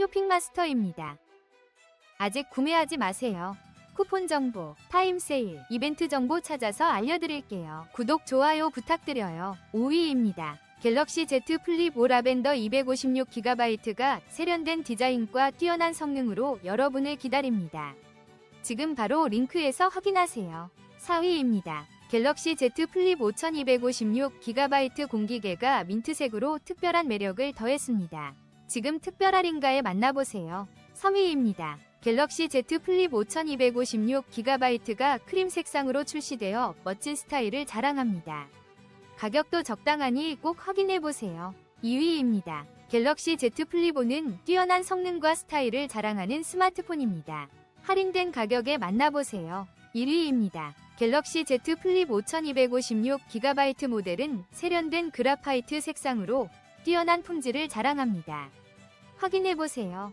쇼핑마스터입니다. 아직 구매하지 마세요. 쿠폰 정보, 타임 세일, 이벤트 정보 찾아서 알려드릴게요. 구독, 좋아요 부탁드려요. 5위입니다. 갤럭시 Z 플립 5 라벤더 256GB가 세련된 디자인과 뛰어난 성능으로 여러분을 기다립니다. 지금 바로 링크에서 확인하세요. 4위입니다. 갤럭시 Z 플립 5256GB 공기계가 민트색으로 특별한 매력을 더했습니다. 지금 특별 할인가에 만나보세요. 3위입니다. 갤럭시 Z 플립 5256GB가 크림 색상으로 출시되어 멋진 스타일을 자랑합니다. 가격도 적당하니 꼭 확인해보세요. 2위입니다. 갤럭시 Z 플립 5는 뛰어난 성능과 스타일을 자랑하는 스마트폰입니다. 할인된 가격에 만나보세요. 1위입니다. 갤럭시 Z 플립 5256GB 모델은 세련된 그라파이트 색상으로 뛰어난 품질을 자랑합니다. 확인해보세요.